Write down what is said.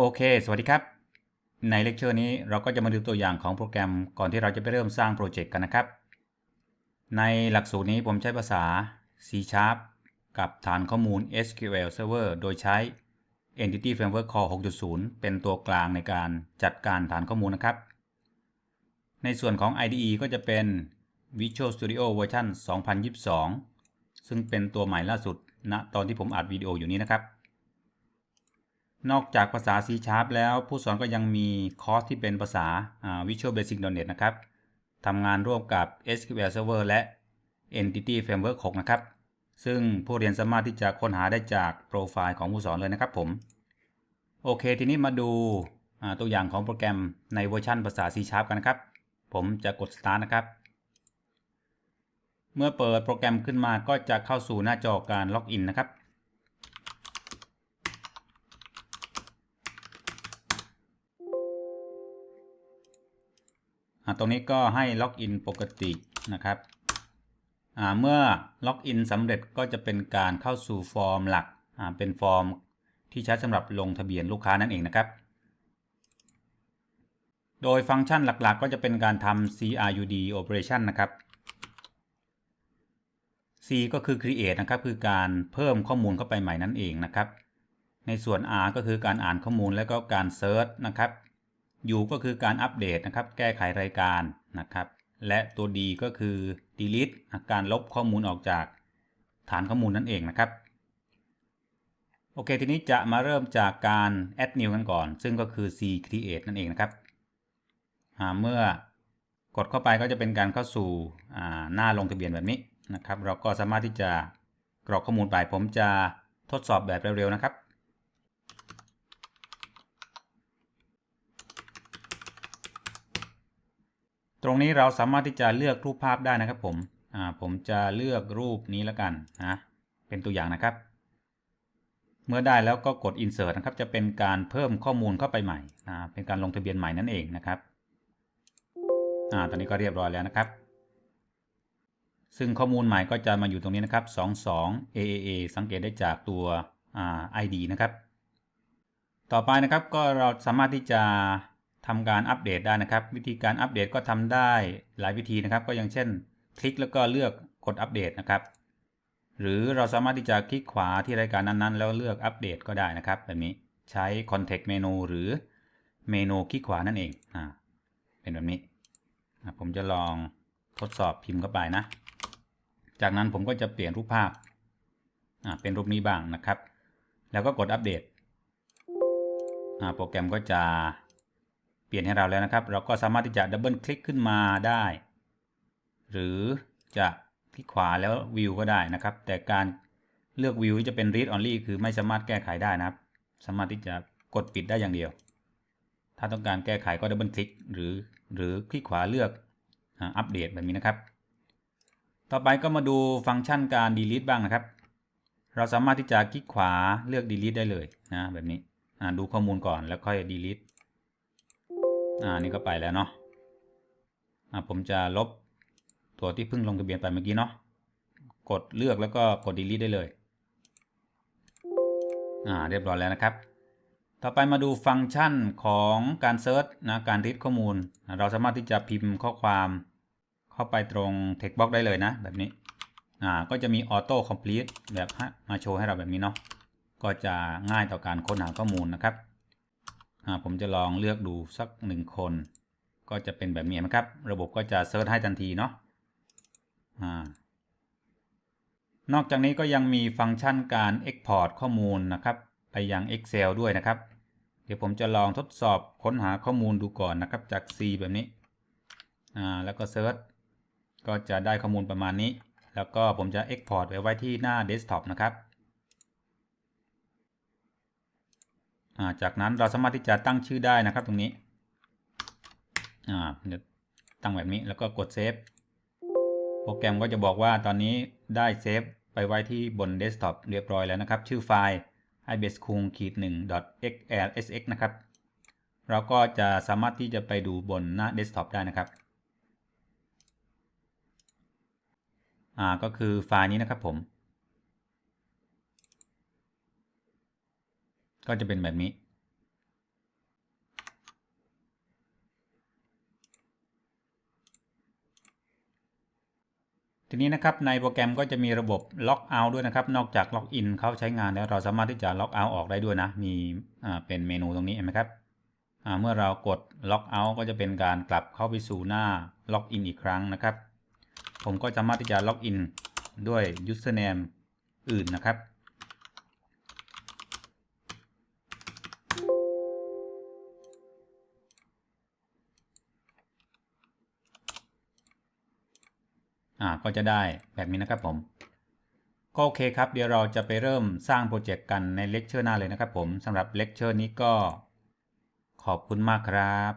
โอเค สวัสดีครับ ในเลคเชอร์นี้เราก็จะมาดูตัวอย่างของโปรแกรมก่อนที่เราจะไปเริ่มสร้างโปรเจกต์กันนะครับ ในหลักสูตรนี้ผมใช้ภาษา C Sharp กับฐานข้อมูล SQL Server โดยใช้ Entity Framework Core 6.0 เป็นตัวกลางในการจัดการฐานข้อมูลนะครับ ในส่วนของ IDE ก็จะเป็น Visual Studio เวอร์ชัน2022 ซึ่งเป็นตัวใหม่ล่าสุดณตอนที่ผมอัดวิดีโออยู่นี้นะครับ นอกจากภาษา C Sharp แล้วผู้สอนก็ยังมีคอร์สที่เป็นภาษา Visual Basic .NET นะครับทำงานร่วมกับ SQL Server และ Entity Framework 6 นะครับ ซึ่งผู้เรียนสามารถที่จะค้นหาได้จากโปรไฟล์ของผู้สอนเลยนะครับผม โอเค ทีนี้มาดูตัวอย่างของโปรแกรมในเวอร์ชันภาษา C Sharp กันนะครับ ผมจะกด Start นะครับ เมื่อเปิดโปรแกรมขึ้นมาก็จะเข้าสู่หน้าจอการล็อกอินนะครับ ตรงนี้ก็ให้ล็อกอินปกตินะครับเมื่อล็อกอินสำเร็จก็จะเป็นการเข้าสู่ฟอร์มหลักเป็นฟอร์มที่ใช้สำหรับลงทะเบียนลูกค้านั่นเองนะครับ โดยฟังก์ชันหลักๆ ก็จะเป็นการทำ CRUD operation นะครับ C ก็คือ create นะครับ คือการเพิ่มข้อมูลเข้าไปใหม่นั่นเองนะครับ ในส่วน R ก็คือการอ่านข้อมูลแล้วก็การ search นะครับ U ก็คือการอัปเดตนะครับ แก้ไขรายการนะครับ และตัว D ก็คือ delete การลบข้อมูลออกจากฐานข้อมูลนั่นเองนะครับ โอเค ทีนี้จะมาเริ่มจากการ add new กันก่อน ซึ่งก็คือ C create นั่นเองนะครับ เมื่อกดเข้าไปก็จะเป็นการเข้าสู่หน้าลงทะเบียนแบบนี้นะครับ เราก็สามารถที่จะกรอกข้อมูลไป ผมจะทดสอบแบบเร็วๆนะครับ ต รงนี้เราสามารถที่จะเลือกรูปภาพได้นะครับผมผมจะเลือกรูปนี้แล้วกันนะเป็นตัวอย่างนะครับ เมื่อได้แล้วก็กด insert นะครับ จะเป็นการเพิ่มข้อมูลเข้าไปใหม่นะเป็นการลงทะเบียนใหม่นั่นเองนะครับอ่าตอนนี้ก็เรียบร้อยแล้วนะครับ ซึ่งข้อมูลใหม่ก็จะมาอยู่ตรงนี้นะครับ 22 AAA สังเกตได้จากตัวอ่า ID นะครับ ต่อไปนะครับก็เราสามารถที่จะ ทำการอัปเดตได้นะครับ วิธีการอัปเดตก็ทำได้หลายวิธีนะครับ ก็อย่างเช่น คลิกแล้วก็เลือกกดอัปเดตนะครับ หรือเราสามารถที่จะคลิกขวาที่รายการนั้นๆ แล้วเลือกอัปเดตก็ได้นะครับแบบนี้ใช้ context menu หรือเมนูคลิกขวานั่นเองอ่าเป็นแบบนี้ผมจะลองทดสอบพิมพ์เข้าไปนะ จากนั้นผมก็จะเปลี่ยนรูปภาพเป็นรูปนี้บ้างนะครับ แล้วก็กดอัปเดตโปรแกรมก็จะ เปลี่ยนให้เราแล้วนะครับ เราก็สามารถที่จะดับเบิลคลิกขึ้นมาได้ หรือจะคลิกขวาแล้ววิวก็ได้นะครับ แต่การเลือกวิวจะเป็น read only คือไม่สามารถแก้ไขได้นะครับ สามารถที่จะกดปิดได้อย่างเดียว ถ้าต้องการแก้ไขก็ดับเบิลคลิกหรือหรือคลิกขวาเลือกอัปเดตแบบนี้นะครับ ต่อไปก็มาดูฟังก์ชันการ delete บ้างนะครับ เราสามารถที่จะคลิกขวาเลือก delete ได้เลยนะแบบนี้ดูข้อมูลก่อนแล้วค่อย delete อ่านี่ก็ไปแล้วเนาะอ่าผมจะลบตัวที่เพิ่งลงทะเบียนไปเมื่อกี้เนาะกดเลือกแล้วก็กด delete ได้เลย อ่า เรียบร้อยแล้วนะครับ ต่อไปมาดูฟังก์ชันของการเซิร์ชนะ การรีดข้อมูล เราสามารถที่จะพิมพ์ข้อความเข้าไปตรง text box ได้เลยนะ แบบนี้ อ่า ก็จะมี auto complete แบบมาโชว์ให้เราแบบนี้เนาะ ก็จะง่ายต่อการค้นหาข้อมูลนะครับ ผมจะลองเลือกดูสักหนึ่งคน ก็จะเป็นแบบนี้นะครับ ระบบก็จะเซิร์ชให้ทันทีเนาะนอกจากนี้ก็ยังมีฟังก์ชันการ Export ข้อมูลนะครับ ไปยัง Excel ด้วยนะครับ เดี๋ยวผมจะลองทดสอบค้นหาข้อมูลดูก่อนนะครับจาก C แบบนี้แล้วก็เซิร์ชก็จะได้ข้อมูลประมาณนี้ แล้วก็ผมจะ Export ไปไว้ที่หน้า Desktop นะครับ จากนั้นเราสามารถที่จะตั้งชื่อได้นะครับตรงนี้ตั้งแบบนี้แล้วก็กดเซฟโปรแกรมก็จะบอกว่าตอนนี้ได้เซฟไปไว้ที่บนเดสก์ท็อปเรียบร้อยแล้วนะครับ ชื่อไฟล์ i b e s k u n g ขีด1 xlsx นะครับ เราก็จะสามารถที่จะไปดูบนหน้าเดสก์ท็อปได้นะครับอ่าก็คือไฟล์นี้นะครับผม ก็จะเป็นแบบนี้ ทีนี้นะครับในโปรแกรมก็จะมีระบบล็อกเอาด้วยนะครับ นอกจากล็อกอินเขาใช้งานแล้วเราสามารถที่จะล็อกเอาออกได้ด้วยนะ มีเป็นเมนูตรงนี้เห็นไหมครับเมื่อเรากดล็อกเอาก็จะเป็นการกลับเข้าไปสู่หน้าล็อกอินอีกครั้งนะครับ ผมก็สามารถที่จะล็อกอินด้วย username อื่นนะครับ อ่าก็จะได้แบบนี้นะครับผม ก็โอเคครับ เดี๋ยวเราจะไปเริ่มสร้างโปรเจกต์กันในเลคเชอร์หน้าเลยนะครับผมสำหรับเลคเชอร์นี้ก็ขอบคุณมากครับ